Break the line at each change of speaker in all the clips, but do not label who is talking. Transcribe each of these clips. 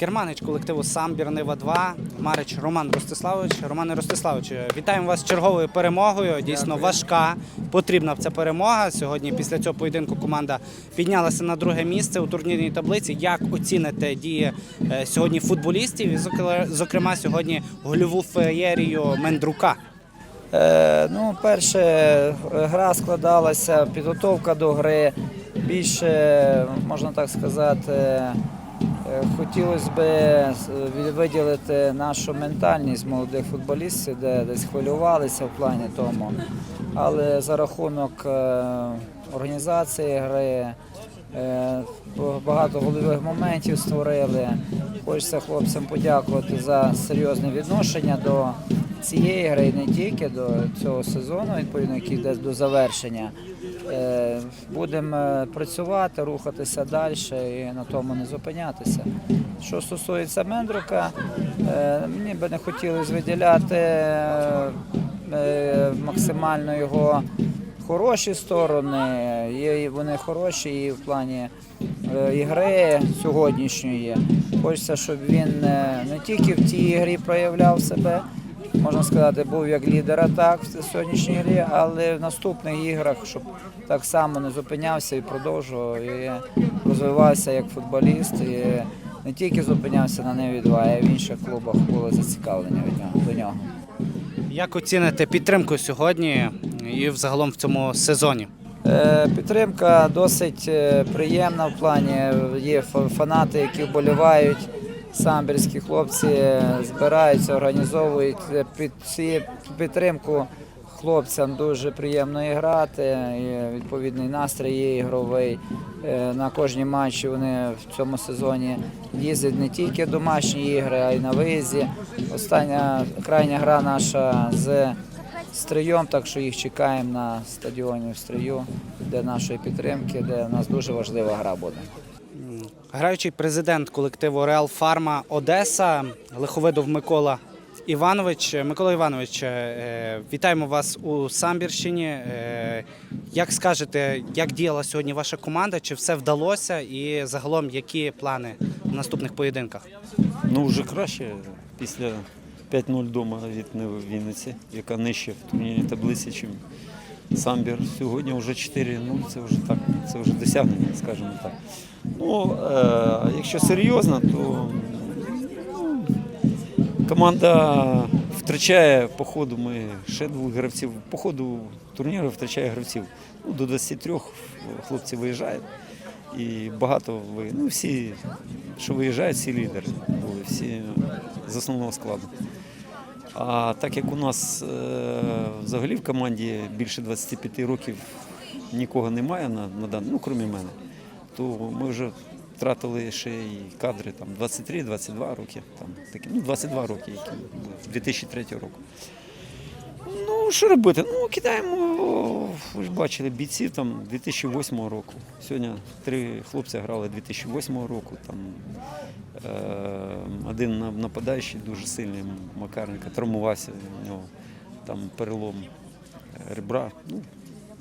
Керманич колективу Самбір Нива 2 Марич Роман Ростиславович. Романе Ростиславович, вітаємо вас з черговою перемогою. Дійсно важка, потрібна ця перемога. Сьогодні після цього поєдинку команда піднялася на друге місце у турнірній таблиці. Як оціните дії е, сьогодні футболістів і зокре- зокрема сьогодні гольову феєрію Мендрука?
Е, ну, перше, гра складалася, підготовка до гри. Більше, можна так сказати, хотілося б виділити нашу ментальність молодих футболістів, де десь хвилювалися в плані тому. Але за рахунок е, організації гри, е, багато гольових моментів створили. Хочеться хлопцям подякувати за серйозне відношення до цієї гри, не тільки до цього сезону, відповідно, який йде до завершення. Е, Будемо е, працювати, рухатися далі і на тому не зупинятися. Що стосується Мендрука, е, мені би не хотілося виділяти максимально його хороші сторони. І вони хороші і в плані ігри сьогоднішньої. Хочеться, щоб він не тільки в тій грі проявляв себе, можна сказати, був як лідер атак в сьогоднішній грі, але в наступних іграх, щоб так само не зупинявся і продовжував і розвивався як футболіст. І не тільки зупинявся на Неві 2, а й в інших клубах було зацікавлення від нього до нього.
Як оціните підтримку сьогодні і взагалом в цьому сезоні?
Е, Підтримка досить е, приємна в плані. Є фанати, які вболівають. Самбірські хлопці збираються, організовують під ці підтримку. Хлопцям дуже приємно і грати. і Відповідний настрій є ігровий. Е, На кожні матчі вони в цьому сезоні їздять не тільки домашні ігри, а й на виїзді. Остання крайня гра наша з Стрийом, так що їх чекаємо на стадіоні в Стрию, де нашої підтримки, де у нас дуже важлива гра буде.
Граючий президент колективу Реал Фарма Одеса Лиховидов Микола Іванович. Микола Іванович, е, вітаємо вас у Самбірщині. Е, Як скажете, як діяла сьогодні ваша команда? Чи все вдалося? І загалом які плани в наступних поєдинках?
Ну, вже краще після 5-0 вдома від Вінниці, яка нижче в турнірній таблиці, ніж Самбір. Сьогодні вже 4-0, це вже так, це вже досягнення, скажімо так. Ну, е, якщо серйозно, то ну, команда втрачає по ходу ми ще двох гравців. По ходу турніру втрачає гравців. Ну, до 23 хлопці виїжджають. І багато ви, ну всі, що виїжджають, всі лідери були, всі з основного складу. А так як у нас е, взагалі в команді більше 25 років нікого немає на, на дан- ну крім мене, то ми вже втратили ще й кадри там 23-22 роки, там такі, ну 22 роки, які були 2003 року. Ну, що робити? Ну, кидаємо, ви ж бачили, бійців там 2008 року. Сьогодні три хлопці грали 2008 року. Там, е, один нападаючий дуже сильний, Макаренко, травмувався, у нього там перелом ребра. Ну,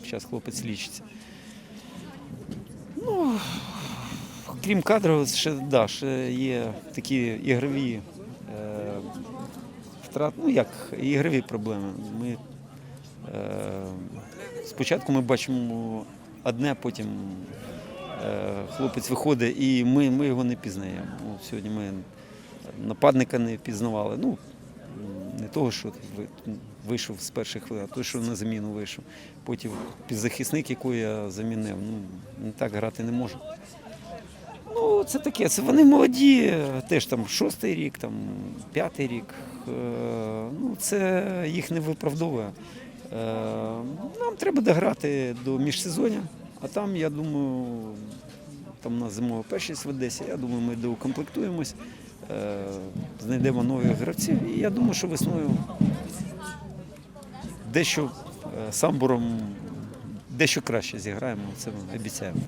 зараз хлопець лічиться. Ну, крім кадрів, ще, да, ще є такі ігрові втрат, ну як ігрові проблеми. Ми, е, спочатку ми бачимо одне, потім е, хлопець виходить і ми, ми його не пізнаємо. Ну, сьогодні ми нападника не пізнавали. Ну, не того, що вийшов з перших хвилин, а той, що на заміну вийшов. Потім півзахисник, якого я замінив, ну, так грати не можу. Це таке. Це вони молоді, теж там шостий рік, там п'ятий рік. Е, Ну, це їх не виправдовує. Е, Нам треба дограти до міжсезоння, а там, я думаю, там у нас зимова першість в Одесі. Я думаю, ми доукомплектуємось, е, знайдемо нових гравців. І я думаю, що весною дещо самбуром дещо краще зіграємо, це ми обіцяємо.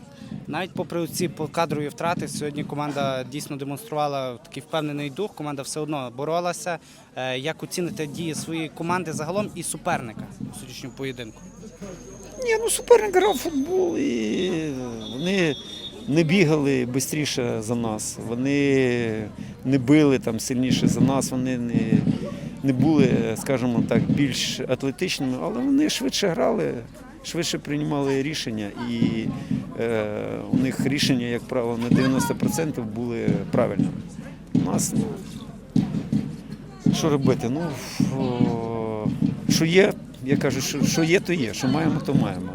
Навіть попри ці кадрові втрати, сьогодні команда дійсно демонструвала такий впевнений дух. Команда все одно боролася. Е, Як оціните дії своєї команди загалом і суперника у сьогоднішньому поєдинку?
Ні, ну суперник грав в футбол і вони не бігали швидше за нас, вони не били там сильніше за нас, вони не, не були, скажімо так, більш атлетичними, але вони швидше грали, швидше приймали рішення, і е, у них рішення, як правило, на 90% були правильними. У нас ну, що робити? Ну, що є, я кажу, що, що є, то є, що маємо, то маємо.